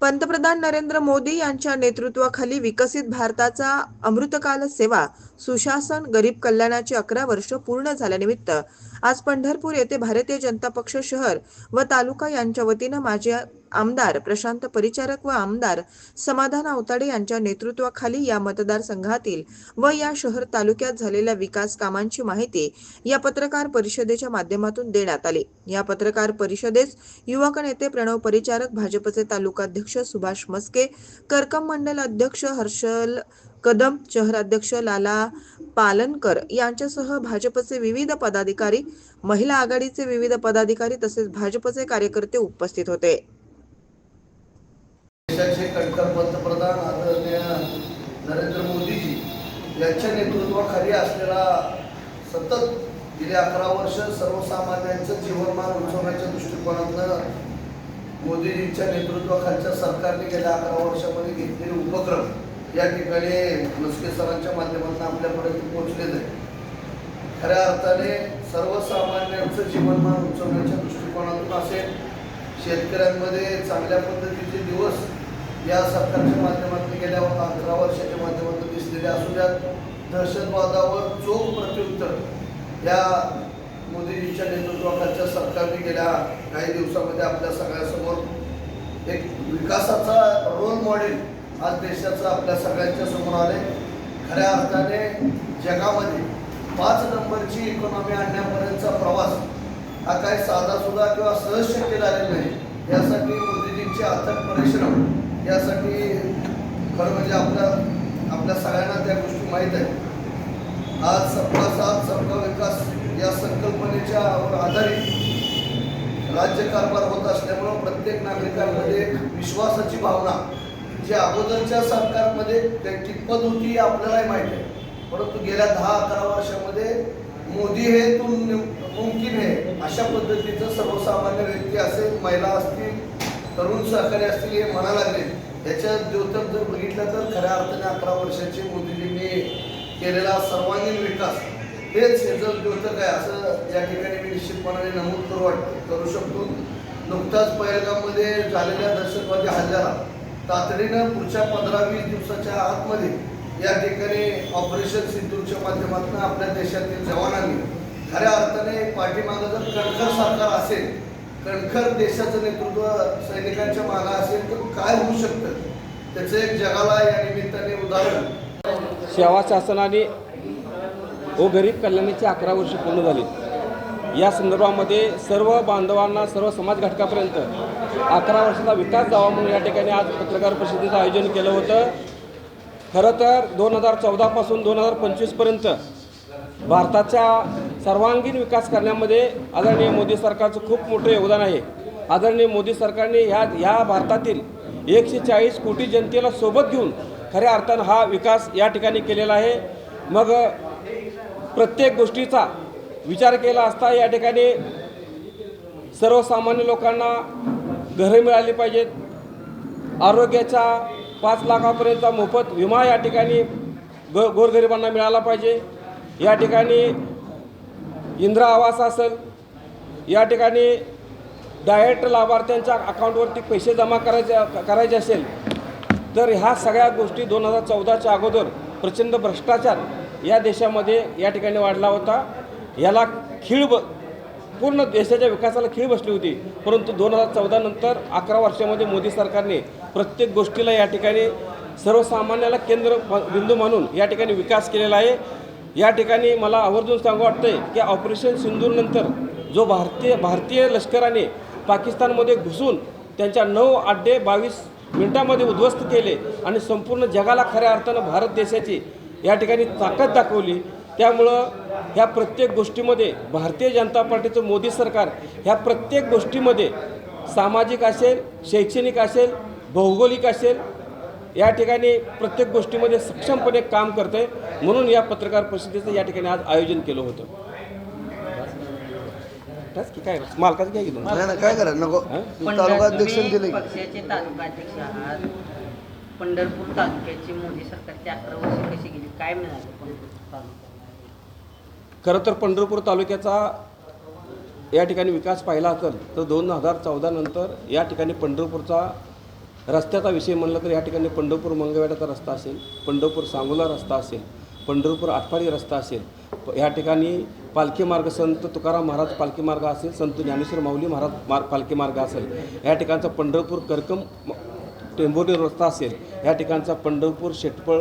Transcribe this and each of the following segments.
पंतप्रधान नरेंद्र मोदी यांच्या नेतृत्वाखाली विकसित भारताचा अमृतकाल सेवा सुशासन गरीब कल्याणाची अकरा वर्ष पूर्ण झाल्यानिमित्त आज पंढरपूर येथे भारतीय जनता पक्ष शहर व तालुका यांच्या वतीनं माझ्या आमदार प्रशांत परिचारक व आमदार समाधान अवताडे यांच्या नेतृत्वाखाली या मतदारसंघातील व या शहर तालुक्यात झालेल्या विकास कामांची माहिती या पत्रकार परिषदेच्या माध्यमातून देण्यात आली. या पत्रकार परिषदेस युवक नेते प्रणव परिचारक भाजपचे तालुकाध्यक्ष सुभाष मस्के करकम मंडल अध्यक्ष हर्षल कदम शहराध्यक्ष लाला पालनकर यांच्यासह भाजपचे विविध पदाधिकारी महिला आघाडीचे विविध पदाधिकारी तसेच भाजपचे कार्यकर्ते उपस्थित होते. देशाचे कणखर पंतप्रधान आदरणीय नरेंद्र मोदीजी यांच्या नेतृत्वाखाली असलेला सतत गेले अकरा वर्ष सर्वसामान्यांचं जीवनमान उंचवण्याच्या दृष्टिकोनातनं मोदीजींच्या नेतृत्वाखालच्या सरकारने गेल्या अकरा वर्षामध्ये घेतलेले उपक्रम या ठिकाणी मस्के सरांच्या माध्यमातून आपल्यापर्यंत पोहोचलेले आहे खऱ्या अर्थाने सर्वसामान्यांचं जीवनमान उंचवण्याच्या दृष्टिकोनातून असेल. शेतकऱ्यांमध्ये चांगल्या पद्धतीचे दिवस या सरकारच्या माध्यमातून गेल्या अकरा वर्षाच्या माध्यमातून दिसलेले असू द्यात दहशतवादावर चोख प्रत्युत्तर या मोदीजींच्या नेतृत्वाखालच्या सरकारने गेल्या काही दिवसामध्ये आपल्या सगळ्यासमोर एक विकासाचा रोल मॉडेल आज देशाचं आपल्या सगळ्यांच्या समोर आले खऱ्या अर्थाने जगामध्ये पाच नंबरची इकॉनॉमी आणण्यापर्यंतचा प्रवास हा काही साधा सुद्धा किंवा सहज शक्य झालेला नाही. यासाठी मोदीजींचे अथक परिश्रम यासाठी खरं म्हणजे आपल्या आपल्या सगळ्यांना त्या गोष्टी माहीत आहेत. आज सबका साथ सबका विकास या संकल्पनेच्या आधारित राज्यकारभार होत असल्यामुळं प्रत्येक नागरिकांमध्ये एक विश्वासाची भावना जी अगोदरच्या सरकारमध्ये त्यांची पद होती आपल्यालाही माहीत आहे. परंतु गेल्या दहा अकरा वर्षामध्ये मोदी हे तुम मुमकिन आहे अशा पद्धतीचं सर्वसामान्य व्यक्ती असेल महिला असतील तरुण सहकारी असतील हे म्हणा लागले. याच्या द्योतक जर बघितलं तर खऱ्या अर्थाने अकरा वर्षाचे मोदीजींनी केलेला सर्वांगीण विकास हेच जर द्योतक आहे असं या ठिकाणी मी निश्चितपणाने नमूद करू वाटतो करू शकतो. नुकताच पहलगाममध्ये झालेल्या दहशतवादी हल्ल्याला तातडीनं पुढच्या पंधरा वीस दिवसाच्या आतमध्ये या ठिकाणी ऑपरेशन सिंधूच्या माध्यमातून आपल्या देशातील जवानांनी खऱ्या अर्थाने पाठीमागं जर कणखर सरकार असेल कणखर देशाचं नेतृत्व सैनिकांच्या मागा असेल तर काय होऊ शकतं? त्याचं एक जगाला या निमित्ताने उदाहरण. सेवा शासनाने व गरीब कल्याणाची अकरा वर्ष पूर्ण झाली. या संदर्भामध्ये सर्व बांधवांना सर्व समाज घटकापर्यंत अकरा वर्षाचा विकास जावा म्हणून या ठिकाणी आज पत्रकार परिषदेचं आयोजन केलं होतं. खरं तर दोन हजार चौदापासून दोन हजार पंचवीसपर्यंत भारताच्या सर्वांगीण विकास करण्यामध्ये आदरणीय मोदी सरकारचं खूप मोठं योगदान आहे. आदरणीय मोदी सरकारने ह्या ह्या भारतातील एकशे चाळीस कोटी जनतेला सोबत घेऊन खऱ्या अर्थानं हा विकास या ठिकाणी केलेला आहे. मग प्रत्येक गोष्टीचा विचार केला असता या ठिकाणी सर्वसामान्य लोकांना घरे मिळाली पाहिजेत. आरोग्याचा पाच लाखापर्यंतचा मोफत विमा या ठिकाणी ग गोरगरिबांना मिळाला पाहिजे. या ठिकाणी इंदिरा आवास असेल या ठिकाणी डायरेक्ट लाभार्थ्यांच्या अकाउंटवरती पैसे जमा करायचे करायचे असेल तर ह्या सगळ्या गोष्टी दोन हजार चौदाच्या अगोदर प्रचंड भ्रष्टाचार या देशामध्ये या ठिकाणी वाढला होता. याला खीळ ब पूर्ण देशाच्या विकासाला खीळ बसली होती. परंतु दोन हजार चौदा नंतर अकरा वर्षामध्ये मोदी सरकारने प्रत्येक गोष्टीला या ठिकाणी सर्वसामान्याला केंद्र बिंदू मानून या ठिकाणी विकास केलेला आहे. या ठिकाणी मला आवर्जून सांगू वाटतंय की ऑपरेशन सिंधूरनंतर जो भारतीय भारतीय लष्कराने पाकिस्तानमध्ये घुसून त्यांच्या नऊ अड्डे बावीस मिनिटामध्ये उद्ध्वस्त केले आणि संपूर्ण जगाला खऱ्या अर्थानं भारत देशाची या ठिकाणी ताकद दाखवली. त्यामुळं ह्या प्रत्येक गोष्टीमध्ये भारतीय जनता पार्टीचं मोदी सरकार ह्या प्रत्येक गोष्टीमध्ये सामाजिक असेल शैक्षणिक असेल भौगोलिक असेल या ठिकाणी प्रत्येक गोष्टीमध्ये सक्षमपणे काम करते म्हणून या पत्रकार परिषदेचं या ठिकाणी आज आयोजन केलं होतं. की काय मालकाचं काय करा नको. तालुका अध्यक्ष तुम्ही दिले. पक्षाचे तालुकाध्यक्ष आहात. पंढरपूर तालुक्याची मोदी सरकारची अकरा वर्ष कशी गेली? काय मिळालं पंढरपूर तालुक्याला? खरं तर पंढरपूर तालुक्याचा या ठिकाणी विकास पाहिला असेल तर दोन हजार चौदा नंतर या ठिकाणी पंढरपूरचा रस्त्याचा विषय म्हणलं तर या ठिकाणी पंढरपूर मंगळवेढाचा रस्ता असेल पंढरपूर सांगोला रस्ता असेल पंढरपूर आठवाडी रस्ता असेल या ठिकाणी पालखी मार्ग संत तुकाराम महाराज पालखी मार्ग असेल संत ज्ञानेश्वर माऊली महाराज मार्ग पालखी मार्ग असेल या ठिकाणचा पंढरपूर करकम टेंभोरी रस्ता असेल या ठिकाणचा पंढरपूर शेटपळ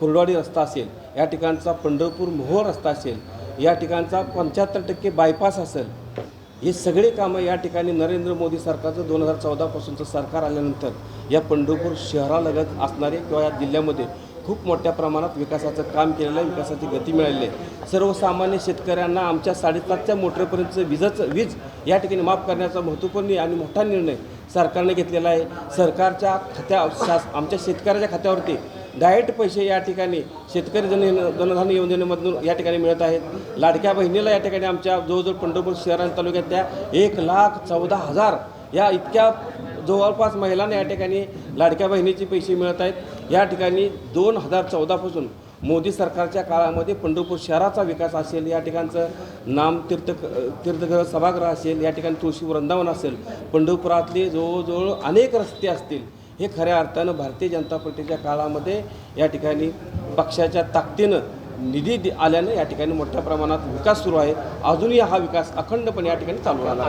कुर्डवाडी रस्ता असेल या ठिकाणचा पंढरपूर मोहोळ रस्ता असेल या ठिकाणचा पंच्याहत्तर टक्के बायपास असेल हे सगळे कामं या ठिकाणी नरेंद्र मोदी सरकारचं दोन हजार चौदापासूनचं सरकार आल्यानंतर या पंढरपूर शहरालगत असणारे किंवा या जिल्ह्यामध्ये खूप मोठ्या प्रमाणात विकासाचं काम केलेलं आहे विकासाची गती मिळालेली आहे. सर्वसामान्य शेतकऱ्यांना आमच्या साडेसातच्या मोटरपर्यंतचं विजाचं वीज या ठिकाणी माफ करण्याचा महत्त्वपूर्ण आणि मोठा निर्णय सरकारने घेतलेला आहे. सरकारच्या खात्या शास आमच्या शेतकऱ्याच्या खात्यावरती डायरेक्ट पैसे या ठिकाणी शेतकरी जन जनधन योजनेमधून या ठिकाणी मिळत आहेत. लाडक्या बहिणीला या ठिकाणी आमच्या जवळजवळ पंढरपूर शहर तालुक्यात तालुक्यातल्या एक लाख चौदा हजार या इतक्या जवळपास महिलांना या ठिकाणी लाडक्या बहिणीचे पैसे मिळत आहेत. या ठिकाणी दोन हजार चौदापासून मोदी सरकारच्या काळामध्ये पंढरपूर शहराचा विकास असेल या ठिकाणचं नाम तीर्थ तीर्थग्रह सभागृह असेल या ठिकाणी तुळशी वृंदावन असेल पंढरपुरातले जवळजवळ अनेक रस्ते असतील. हे खऱ्या अर्थानं भारतीय जनता पार्टीच्या काळामध्ये या ठिकाणी पक्षाच्या ताकदीनं निधी आल्यानं या ठिकाणी मोठ्या प्रमाणात विकास सुरू आहे. अजूनही हा विकास अखंडपणे या ठिकाणी चालू राहणार